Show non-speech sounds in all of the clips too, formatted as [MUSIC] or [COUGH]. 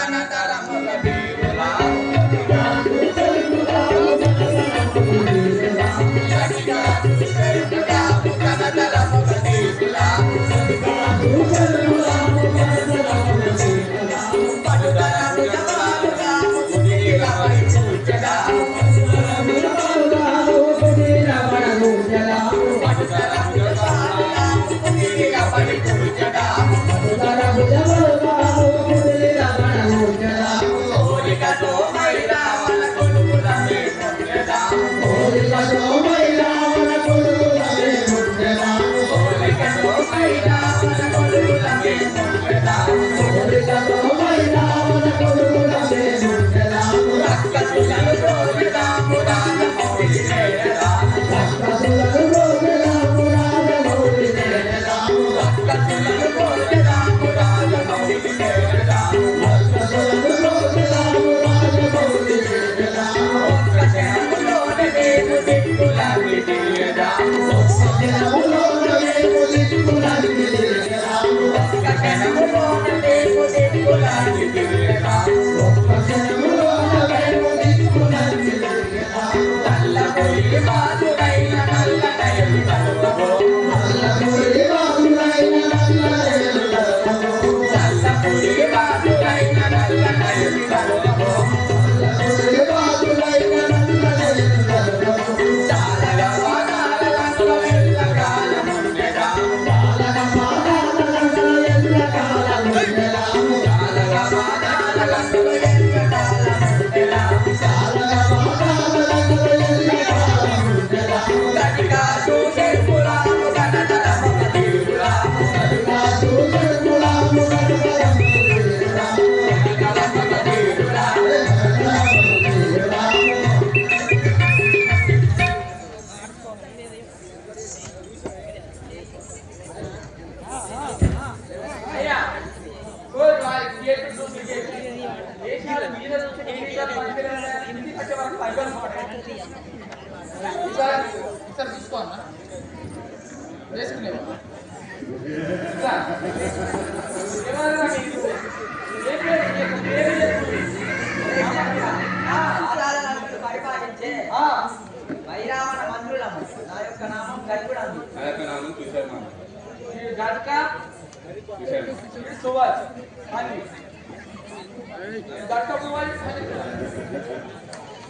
Kanadaramulabi.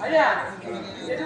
అయ్యా ఎటు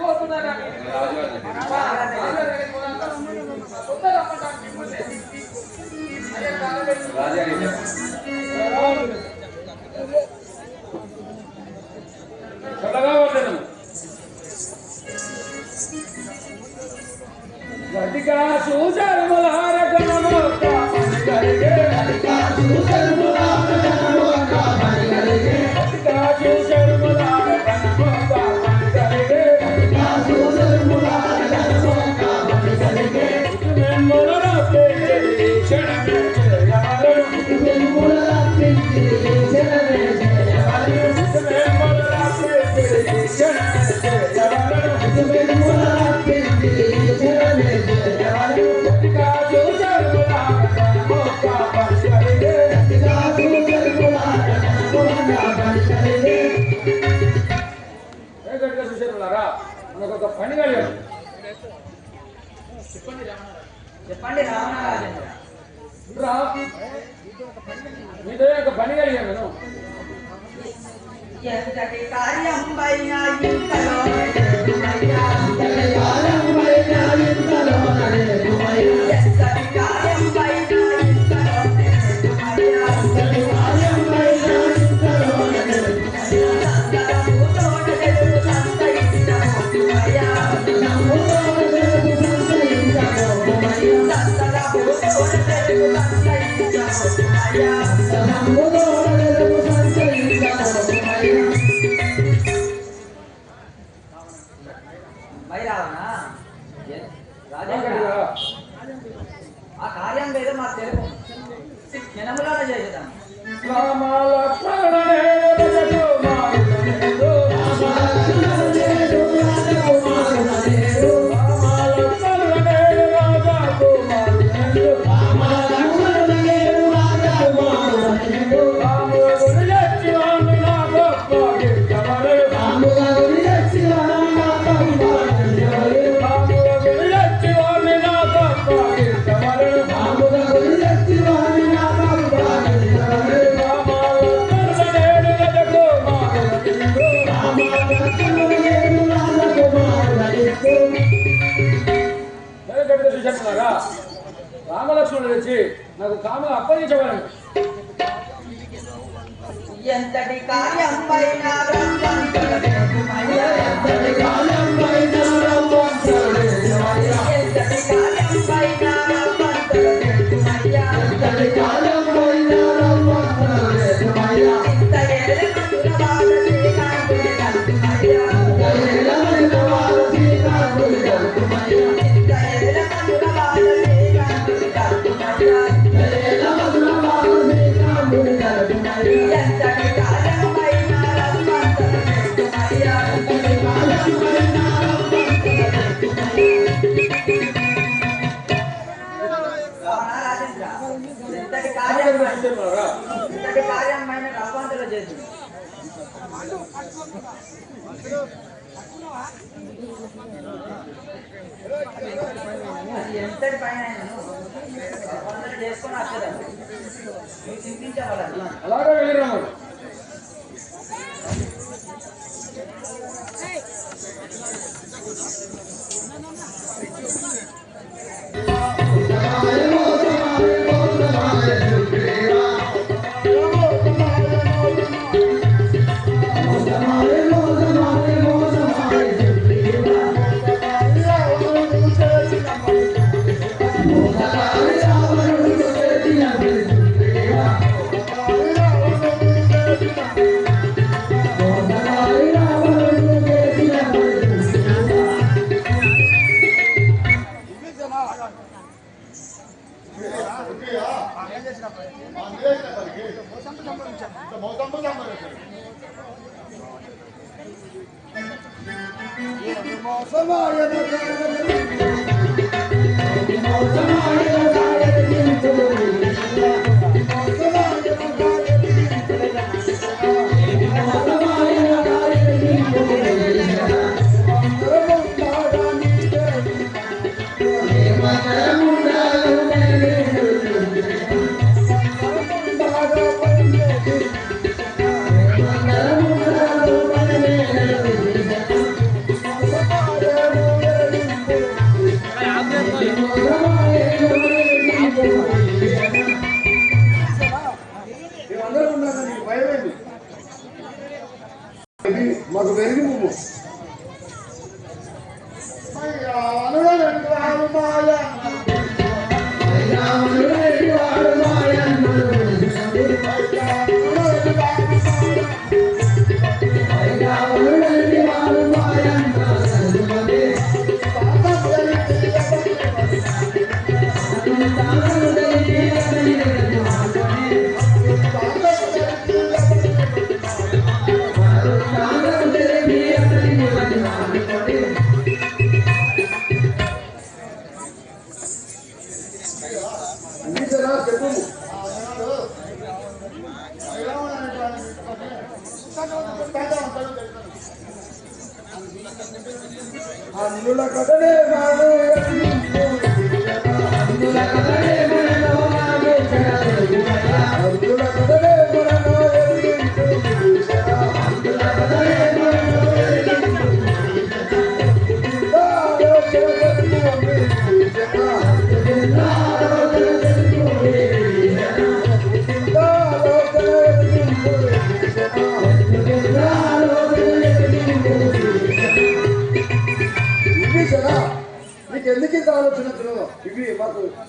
నాకు ఒక పని కలిగాడు చెప్పండి రామనారాజన్ చెప్పండి రామనారాజన్ Yang dari kaya membayangkan kalau నాకు కామన అప్పగించవలను ఎంతటి కార్యం పైన ఎంత పైన చేసుకుని వస్తుందండి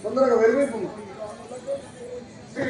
¿Dónde era que? Sí.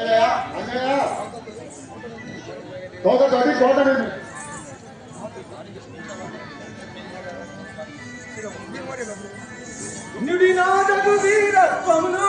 Anjaneya Anjaneya తోట తోటి తోట నేను నుడి నాదకు వీరత్వమును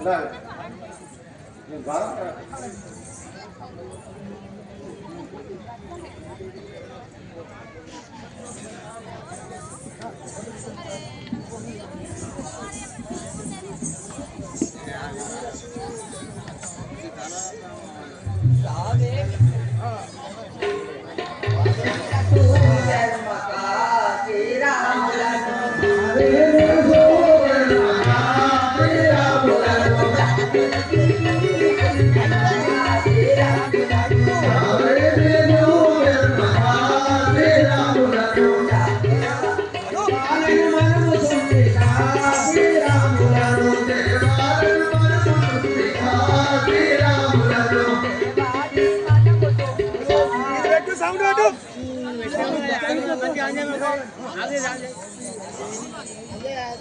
என்ன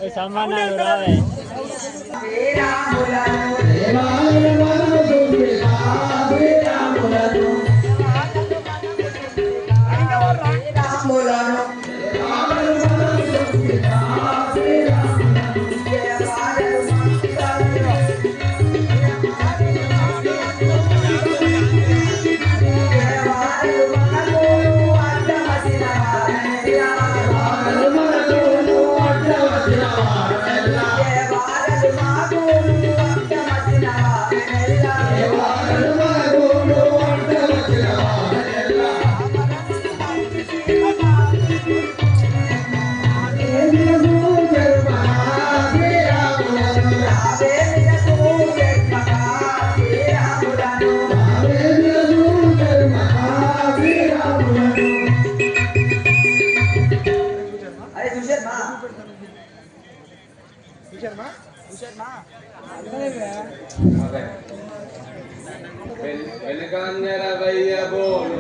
Esa mano, వెనుకంజర వయ్య బోలు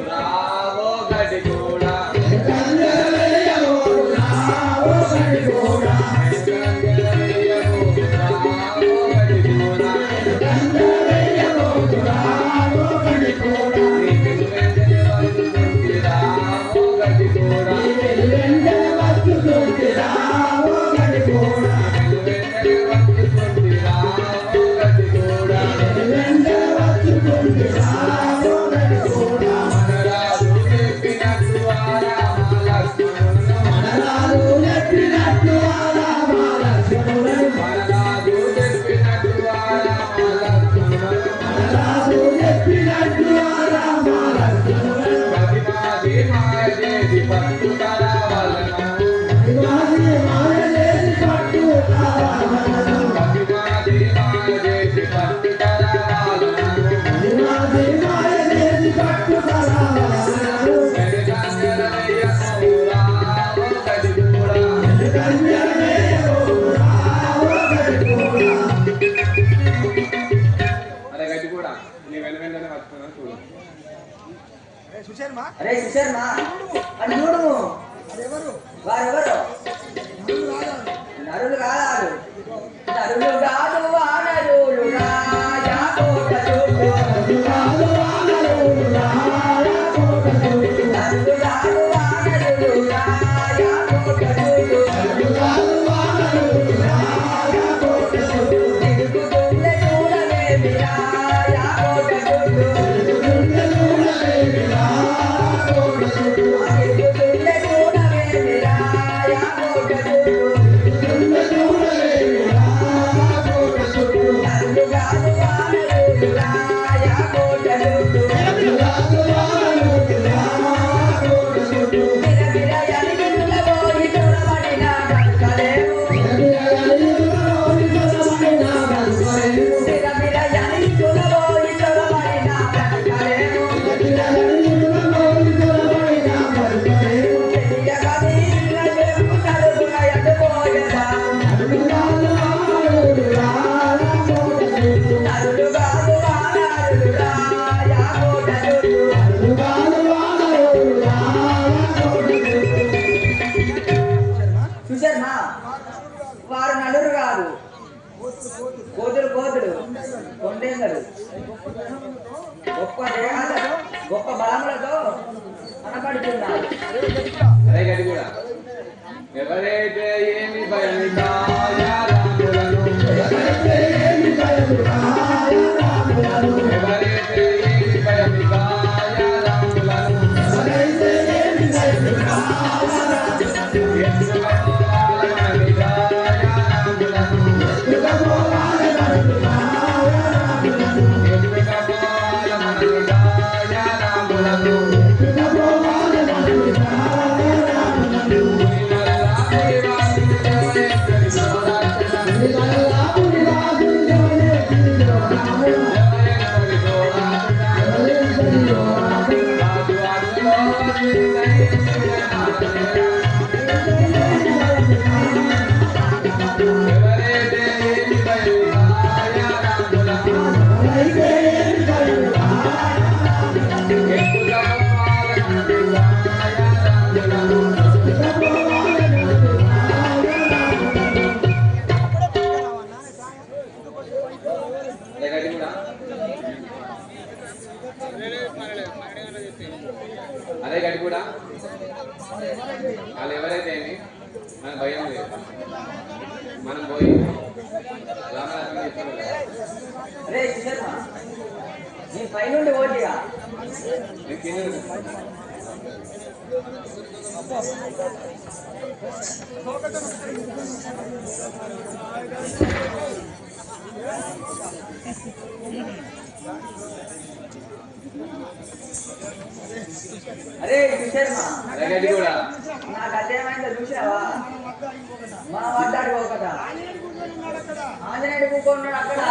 గొప్ప గొప్ప బలములతో కనబడుతున్నారు. అదే గది కూడా. మనం పోయి రామరాజు చెప్పారు అరే కిషోర్ నీ పైనుండి ఓటిగా నేను కింద కూర్చున్నా. అరే కూడా నాకు అదేమైందో చూసావా మా వడ్డాడు ఒకట ఆంజనేయుడు కూకున్నాడు అక్కడ.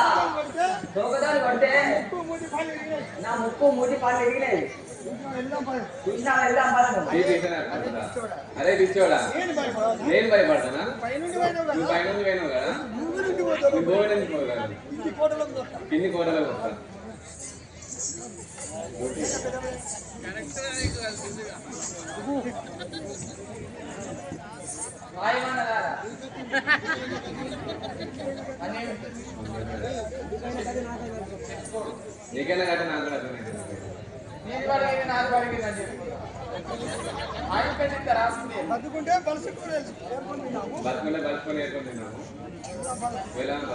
దొంగదాలు కొడితే నా ముక్కు ఈ తీసినారు కదా. అదే పిచ్చోడా నేను భయపడతానా పైన పోయినావు కదా? కదా? కింది కోటలో వస్తా [LAUGHS] నీకైనా కట్ట నాకు అర్థమైంది. అని రాసింది బతుకుంటే బలిసి కూడా బతుకుంటే బతుకొని ఏర్పడుతున్నాము వెళ్ళాను